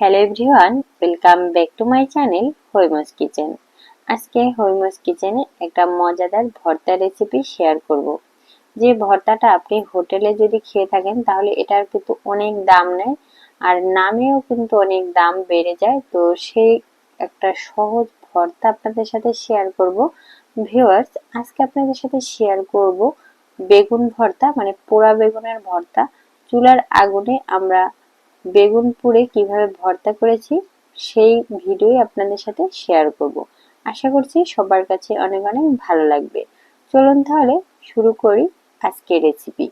Hello everyone welcome back to my channel Haima's kitchen আজকে হৈমস কিচেনে একটা মজাদার ভর্তা রেসিপি শেয়ার করব। যে ভর্তাটা আপনি হোটেলে যদি খেয়ে থাকেন, তাহলে এটার কিন্তু অনেক দাম নেয়, আর নামেও কিন্তু অনেক দাম বেড়ে যায়। তো সেই একটা সহজ ভর্তা আপনাদের সাথে শেয়ার করব। ভিউয়ার্স আজকে আপনাদের সাথে শেয়ার করব বেগুন ভর্তা মানে পোড়া বেগুনের ভর্তা। চুলার আগুনে আমরা বেগুন পুড়ে কীভাবে ভর্তা করেছি, সেই ভিডিওই আপনাদের সাথে শেয়ার করব। আশা করছি সবার কাছে অনেক অনেক ভালো লাগবে। চলুন তাহলে শুরু করি আজকের রেসিপি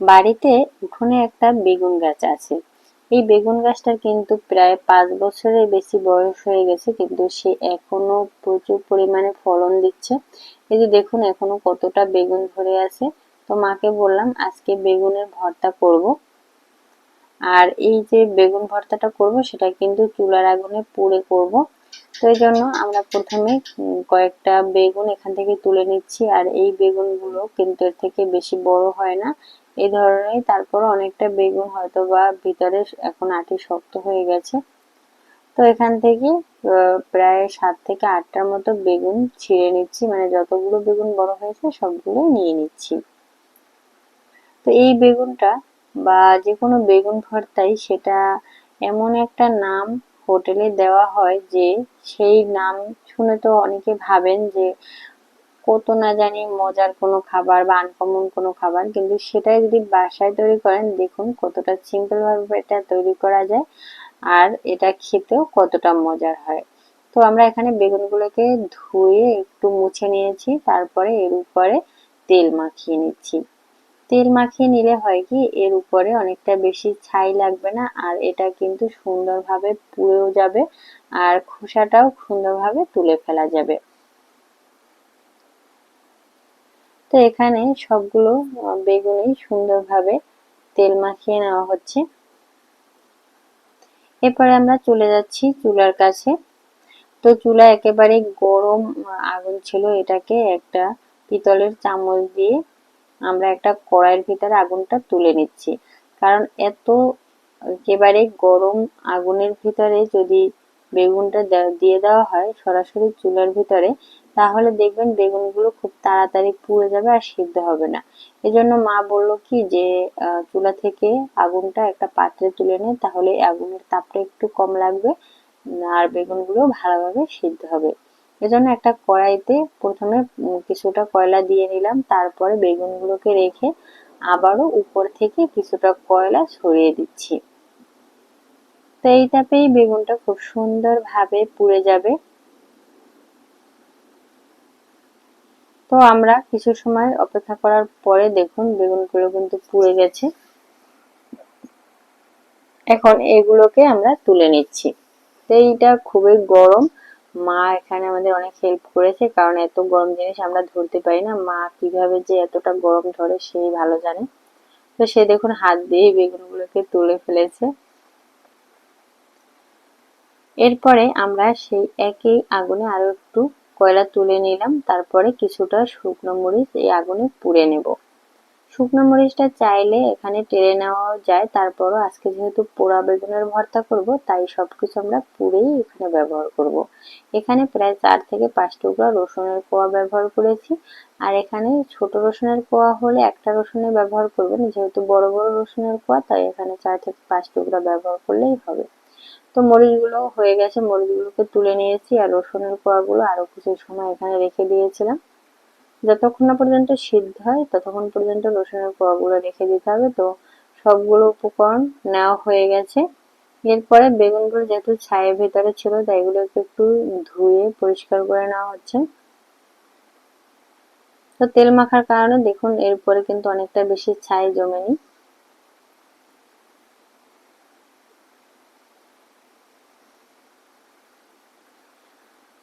বাড়িতে উঠোনে একটা বেগুন গাছ আছে। এই বেগুন গাছটার কিন্তু প্রায় পাঁচ বছরের বেশি বয়স হয়ে গেছে, কিন্তু সে এখনও প্রচুর পরিমাণে ফলন দিচ্ছে। এই যে দেখুন, এখনও কতটা বেগুন ধরে আছে। তো মাকে বললাম, আজকে বেগুনের ভর্তা করব। আর এই যে বেগুন ভর্তাটা করব, সেটা কিন্তু চুলার আগুনে পুড়ে করব। তো এই জন্য আমরা প্রথমে কয়েকটা বেগুন এখান থেকে তুলে নিচ্ছি। আর এই বেগুনগুলো কিন্তু এর থেকে বেশি বড় হয় না। এই ধরনের তারপর অনেকটা বেগুন হয়তো বা ভিতরে এখন আটি শক্ত হয়ে গেছে। তো এখান থেকে প্রায় সাত থেকে আটটার মতো বেগুন ছিঁড়ে নিচ্ছি। মানে যতগুলো বেগুন বড় হয়েছে সবগুলো নিয়ে নিচ্ছি। তো এই বেগুনটা বা যে কোনো বেগুন ভর্তাই সেটা এমন একটা নাম হোটেলে দেওয়া হয় যে, সেই নাম শুনে তো অনেকে ভাবেন যে কত না জানি, মজার কোনো খাবার বা আনকমন কোনো খাবার, কিন্তু সেটাই যদি বাসায় তৈরি করেন, দেখুন কতটা সিম্পল ভাবে এটা তৈরি করা যায় আর এটা খেতেও কতটা মজার হয়। তো আমরা এখানে বেগুনগুলোকে ধুয়ে একটু মুছে নিয়েছি, তারপরে এর উপরে তেল মাখিয়ে নিচ্ছি। তেল মাখিয়ে নিলে হয় কি, এর উপরে অনেকটা বেশি ছাই লাগবে না আর এটা কিন্তু সুন্দরভাবে পুড়েও যাবে আর খোসাটাও সুন্দরভাবে তুলে ফেলা যাবে। তো এখানে সবগুলো বেগুনই সুন্দরভাবে তেল মাখিয়ে নেওয়া হচ্ছে। এরপরে আমরা চলে যাচ্ছি চুলার কাছে। তো চুলা একেবারে গরম আগুন ছিল এটাকে একটা পিতলের চামচ দিয়ে আমরা একটা কড়াইয়ের ভিতরে আগুনটা তুলে নিচ্ছি। কারণ এত একেবারে গরম আগুনের ভিতরে যদি বেগুনটা দিয়ে দেওয়া হয় সরাসরি চুলার ভিতরে তাহলে দেখবেন বেগুনগুলো খুব তাড়াতাড়ি পুড়ে যাবে আর সিদ্ধ হবে না। এজন্য মা বলল কি যে চুলা থেকে আগুনটা একটা পাত্রে তুলে নে, তাহলে আগুনের তাপটা একটু কম লাগবে আর বেগুনগুলো ভালোভাবে সিদ্ধ হবে। এজন্য একটা কড়াইতে প্রথমে কিছুটা কয়লা দিয়ে নিলাম, তারপরে বেগুনগুলোকে রেখে আবারও উপর থেকে কিছুটা কয়লা ছড়িয়ে দিচ্ছি। তো এই তাপেই বেগুনটা খুব সুন্দরভাবে পুড়ে যাবে। তো আমরা কিছু সময় অপেক্ষা করার পরে দেখুন বেগুনগুলো কিন্তু পুড়ে গেছে। এখন এগুলোকে আমরা তুলে নিচ্ছি। তো এইটা খুবই গরম। মা এখানে আমাদের অনেক হেল্প করেছে কারণ এত গরম জিনিস আমরা ধরতে পারি না। মা কীভাবে যে এতটা গরম ধরে সেই ভালো জানে। তো সে দেখুন হাত দিয়ে বেগুনগুলোকে তুলে ফেলেছে। এরপরে আমরা সেই একই আগুনে আরও একটু কয়লা তুলে নিলাম, তারপরে কিছুটা শুকনো মরিচ এই আগুনে পুড়ে নেব শুকনো মরিচটা চাইলে এখানে টেরে নেওয়াও যায়, তারপরও আজকে যেহেতু পোড়া বেগুনের ভর্তা করব, তাই সবকিছু আমরা পুড়েই এখানে ব্যবহার করব। এখানে প্রায় চার থেকে পাঁচ টুকরা রসুনের কোয়া ব্যবহার করেছি, আর এখানে ছোট রসুনের কোয়া হলে একটা রসুনের ব্যবহার করবেন, যেহেতু বড় বড় রসুনের কোয়া, তাই এখানে চার থেকে পাঁচ টুকরা ব্যবহার করলেই হবে তো মরিচগুলো হয়ে গেছে, মরিচগুলোকে তুলে নিয়েছি আর রসুনের কোয়াগুলো আরও কিছু সময় এখানে রেখে দিয়েছিলাম। যতক্ষণ না পর্যন্ত সিদ্ধ হয়, ততক্ষণ পর্যন্ত রসুনের কোয়াগুলো রেখে দিতে হবে। তো সবগুলো উপকরণ নেওয়া হয়ে গেছে। এরপরে বেগুনগুলো যেহেতু ছায়ের ভেতরে ছিল, তাই এগুলোকে একটু ধুয়ে পরিষ্কার করে নেওয়া হচ্ছে। তো তেল মাখার কারণে দেখুন, এরপরে কিন্তু অনেকটা বেশি ছাই জমেনি।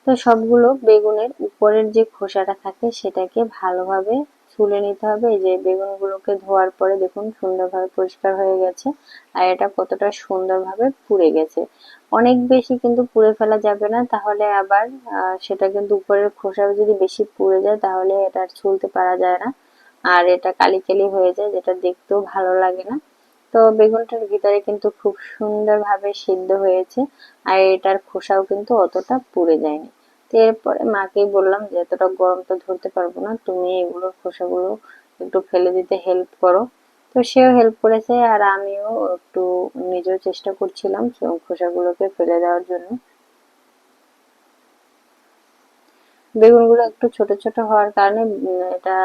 তো সবগুলো বেগুনের উপরের যে খোসাটা থাকে সেটাকে ভালোভাবে ছুলে নিতে হবে। এই যে বেগুনগুলোকে ধোয়ার পরে দেখুন সুন্দরভাবে পরিষ্কার হয়ে গেছে আর এটা কতটা সুন্দরভাবে পুড়ে গেছে। অনেক বেশি কিন্তু পুড়ে ফেলা যাবে না, তাহলে আবার সেটা কিন্তু উপরের খোসা যদি বেশি পুড়ে যায় তাহলে এটা আর ছুলতে পারা যায় না। আর এটা কালি কালি হয়ে যায়, যেটা দেখতেও ভালো লাগে না। তো বেগুনটার ভিতরে কিন্তু খুব সুন্দরভাবে সিদ্ধ হয়েছে, আর এটার খোসাও কিন্তু অতটা পুড়ে যায়নি। তো এরপরে মাকেই বললাম যে, এতটা গরম তো ধরতে পারব না, তুমি এগুলোর খোসাগুলো একটু ফেলে দিতে হেল্প করো। তো সেও হেল্প করেছে, আর আমিও একটু নিজেও চেষ্টা করছিলাম খোসাগুলোকে ফেলে দেওয়ার জন্য। বেগুনগুলো একটু ছোট ছোট হওয়ার কারণে এটা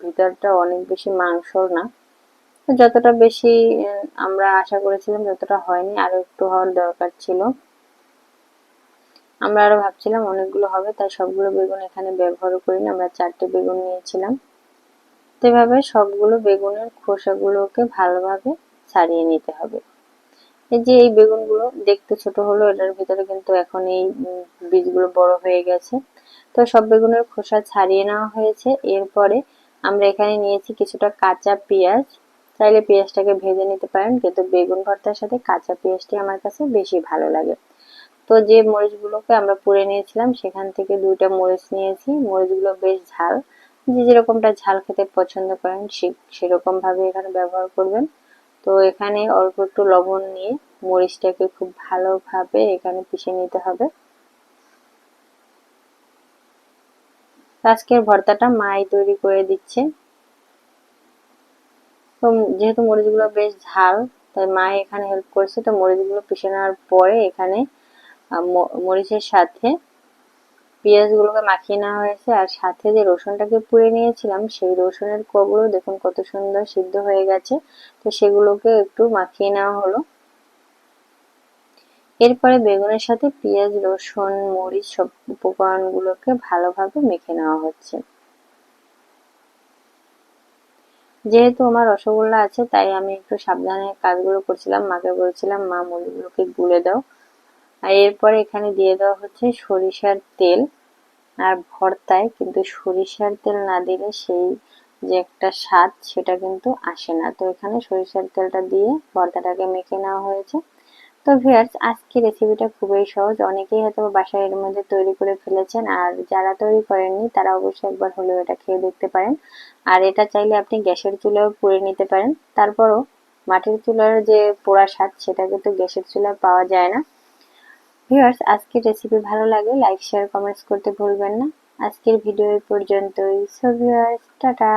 ভিতরটা অনেক বেশি মাংস না। যতটা বেশি আমরা আশা করেছিলাম যতটা হয়নি, আরও একটু হওয়ার দরকার ছিল। আমরা আরও ভাবছিলাম অনেকগুলো হবে, তাই সবগুলো বেগুন এখানে ব্যবহার করিনি, আমরা চারটে বেগুন নিয়েছিলাম। এভাবে সবগুলো বেগুনের খোসাগুলোকে ভালোভাবে ছাড়িয়ে নিতে হবে। এই যে এই বেগুনগুলো দেখতে ছোট হলো এটার ভিতরে কিন্তু এখন এই বীজগুলো বড় হয়ে গেছে। তো সব বেগুনের খোসা ছাড়িয়ে নেওয়া হয়েছে। এরপরে আমরা এখানে নিয়েছি কিছুটা কাঁচা পেঁয়াজ। চাইলে পেঁয়াজটাকে ভেজে নিতে পারেন, কিন্তু বেগুন ভর্তার সাথে কাঁচা পেঁয়াজটি আমার কাছে বেশি ভালো লাগে। তো যে মরিচগুলোকে আমরা পুড়ে নিয়েছিলাম, সেখান থেকে দুইটা মরিচ নিয়েছি। মরিচগুলো বেশ ঝাল। যে যেরকমটা ঝাল খেতে পছন্দ করেন সেরকম ভাবে এখানে ব্যবহার করবেন। তো এখানে অল্প একটু লবণ নিয়ে মরিচটাকে খুব ভালোভাবে এখানে পিষে নিতে হবে। আজকের ভর্তাটা মাই তৈরি করে দিচ্ছে। তো যেহেতু মরিচগুলো বেশ ঝাল, তাই মা এখানে হেল্প করছে। তো মরিচগুলো পিষে নেওয়ার পরে এখানে মরিচের সাথে পেঁয়াজগুলোকে মাখিয়ে নেওয়া হয়েছে। আর সাথে যে রসুনটাকে পুড়ে নিয়েছিলাম, সেই রসুনের কগুলো দেখুন কত সুন্দর সিদ্ধ হয়ে গেছে। তো সেগুলোকে একটু মাখিয়ে নেওয়া হলো। এরপরে বেগুনের সাথে পেঁয়াজ, রসুন, মরিচ সব উপকরণগুলোকে ভালোভাবে মেখে নেওয়া হচ্ছে। যেহেতু আমার রসগোল্লা আছে, তাই আমি একটু সাবধানে কাজগুলো করছিলাম। মাকে বলছিলাম, মা মুড়িগুলোকে গুলে দাও। আর এরপরে এখানে দিয়ে দেওয়া হচ্ছে সরিষার তেল আর ভর্তায়, কিন্তু সরিষার তেল না দিলে সেই যে একটা স্বাদ, সেটা কিন্তু আসে না। তো এখানে সরিষার তেলটা দিয়ে ভর্তাটাকে মেখে নেওয়া হয়েছে। তো ভিয়ার্স আজকে রেসিপিটা খুবই সহজ। অনেকেই হয়তো বাসায় এর মধ্যে তৈরি করে ফেলেছেন, আর যারা তৈরি করেননি, তারা অবশ্যই একবার হলেও এটা খেয়ে দেখতে পারেন। আর এটা চাইলে আপনি গ্যাসের চুলাও পুড়ে নিতে পারেন। তারপরও মাটির চুলার যে পোড়া স্বাদ, সেটা কিন্তু গ্যাসের চুলায় পাওয়া যায় না। ভিউয়ার্স আজকের রেসিপি ভালো লাগে লাইক শেয়ার কমেন্টস করতে ভুলবেন না। আজকের ভিডিও পর্যন্তই। So viewers tata!